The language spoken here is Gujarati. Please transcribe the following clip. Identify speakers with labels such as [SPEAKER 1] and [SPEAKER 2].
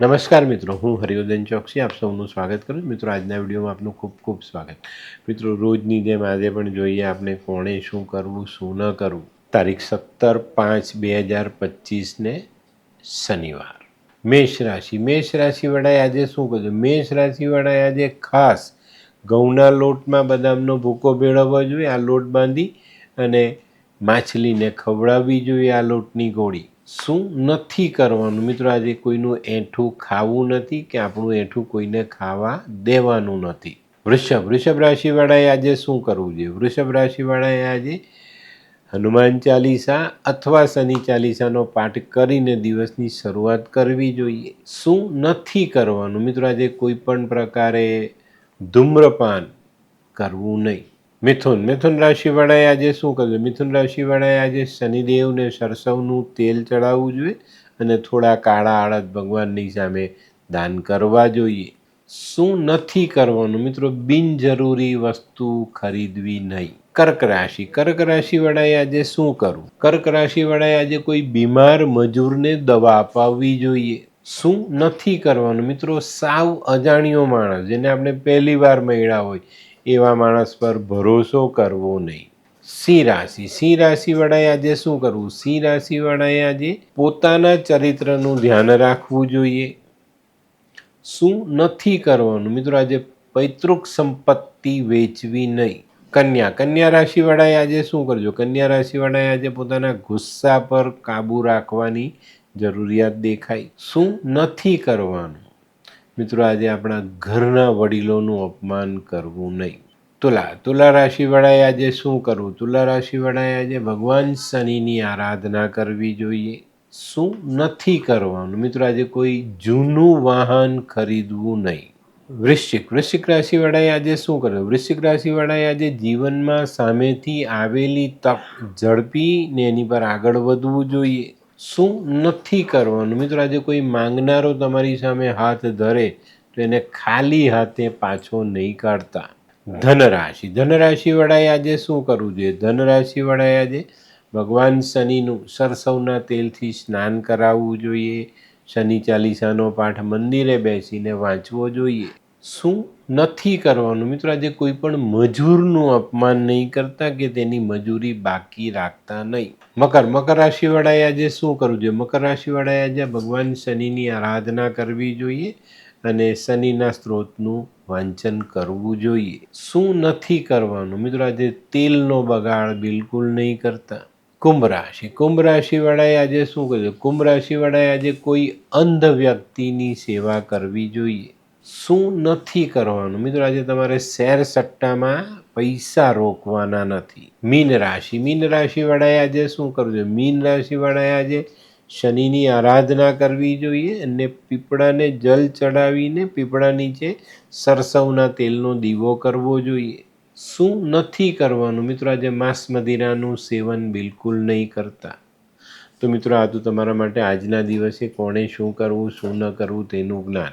[SPEAKER 1] નમસ્કાર મિત્રો, હું હરિવર્ધન ચોકસી, આપ સૌનું સ્વાગત કરું છું. મિત્રો, આજના વિડીયોમાં આપનું ખૂબ ખૂબ સ્વાગત. મિત્રો, રોજની જેમ આજે પણ જોઈએ આપણે કોણે શું કરવું, શું ન કરવું. તારીખ સત્તર પાંચ બે હજાર પચીસને શનિવાર. મેષ રાશિ. મેષ રાશિવાળાએ આજે શું કર્યું? મેષ રાશિવાળાએ આજે ખાસ ઘઉંના લોટમાં બદામનો ભૂકો ભેળવવો જોઈએ, આ લોટ બાંધી અને માછલીને ખવડાવવી જોઈએ આ લોટની ગોળી. શું નથી કરવાનું? મિત્રો, આજે કોઈનું એઠું ખાવું નથી કે આપણું એઠું કોઈને ખાવા દેવાનું નથી? વૃષભ વૃષભ રાશિવાળાએ આજે શું કરવું જોઈએ? વૃષભ રાશિવાળાએ આજે હનુમાન ચાલીસા અથવા શનિ ચાલીસાનો પાઠ કરીને દિવસની શરૂઆત કરવી જોઈએ. શું નથી કરવાનું? મિત્રો, આજે કોઈ પણ પ્રકારે ધૂમ્રપાન કરવું નહીં. મિથુન. મિથુન રાશિવાળાએ આજે શું કરવું મિથુન રાશિવાળાએ આજે શનિદેવને સરસવનું તેલ ચડાવવું જોઈએ અને થોડા કાળા અડદ ભગવાનની સામે દાન કરવા જોઈએ. શું નથી કરવાનું? મિત્રો, બિનજરૂરી વસ્તુ ખરીદવી નહીં. કર્ક રાશિ. કર્ક રાશિવાળાએ આજે શું કરવું કર્ક રાશિવાળાએ આજે કોઈ બીમાર મજૂરને દવા અપાવવી જોઈએ. શું નથી કરવાનું? મિત્રો, સાવ અજાણ્યો માણસ, જેને આપણે પહેલી વાર મળ્યા હોય એવા માણસ પર ભરોસો કરવો નહીં. સિંહ રાશિ સિંહ રાશિવાળાએ આજે શું કરવું? સિંહ રાશિવાળાએ આજે પોતાના ચરિત્રનું ધ્યાન રાખવું જોઈએ. શું નથી કરવાનું? મિત્રો, આજે પૈતૃક સંપત્તિ વેચવી નહીં. કન્યા કન્યા રાશિવાળાએ આજે શું કરજો? કન્યા રાશિવાળાએ આજે પોતાના ગુસ્સા પર કાબૂ રાખવાની જરૂરિયાત દેખાય. શું નથી કરવાનું? મિત્રો, આજે આપણા ઘરના વડીલોનું અપમાન કરવું નહીં. તુલા તુલા રાશિવાળાએ આજે શું કરવું? તુલા રાશિવાળાએ આજે ભગવાન શનિની આરાધના કરવી જોઈએ. શું નથી કરવાનું? મિત્રો, આજે કોઈ જૂનું વાહન ખરીદવું નહીં. વૃશ્ચિક વૃશ્ચિક રાશિવાળાએ આજે શું કરવું વૃશ્ચિક રાશિવાળાએ આજે જીવનમાં સામેથી આવેલી તક ઝડપીને એની પર આગળ વધવું જોઈએ. શું નથી કરવાનું? મિત્રો, આજે કોઈ માંગનારો તમારી સામે હાથ ધરે તો એને ખાલી હાથે પાછો નહીં કાઢતા. ધનરાશિ. ધનરાશિવાળાએ આજે શું કરવું જોઈએ? ધનરાશિવાળાએ આજે ભગવાન શનિનું સરસવના તેલથી સ્નાન કરાવવું જોઈએ. શનિ ચાલીસાનો પાઠ મંદિરે બેસીને વાંચવો જોઈએ. શું નથી કરવાનું? મિત્રો, આજે કોઈ પણ મજૂરનું અપમાન નહીં કરતા કે તેની મજૂરી બાકી રાખતા નહીં. મકર મકર રાશિવાળાએ આજે શું કરવું જોઈએ? મકર રાશિવાળાએ આજે ભગવાન શનિની આરાધના કરવી જોઈએ અને શનિના સ્ત્રોતનું વાંચન કરવું જોઈએ. શું નથી કરવાનું? મિત્રો, આજે તેલનો બગાડ બિલકુલ નહીં કરતા. કુંભ રાશિ. કુંભ રાશિવાળાએ આજે શું કર્યું? કુંભ રાશિવાળાએ આજે કોઈ અંધ વ્યક્તિની સેવા કરવી જોઈએ. શું નથી કરવાનું? મિત્રો, આજે તમારે શેર સટ્ટામાં પૈસા રોકવાના નથી. મીન રાશિ. મીન રાશિવાળાએ આજે શું કરવું જોઈએ? મીન રાશિવાળાએ આજે શનિની આરાધના કરવી જોઈએ અને પીપળાને જલ ચડાવીને પીપળા નીચે સરસવના તેલનો દીવો કરવો જોઈએ. શું નથી કરવાનું? મિત્રો, આજે માંસ મદિરાનું સેવન બિલકુલ નહીં કરતા. તો મિત્રો, આ તો તમારા માટે આજના દિવસે કોણે શું કરવું, શું ન કરવું તેનું જ્ઞાન.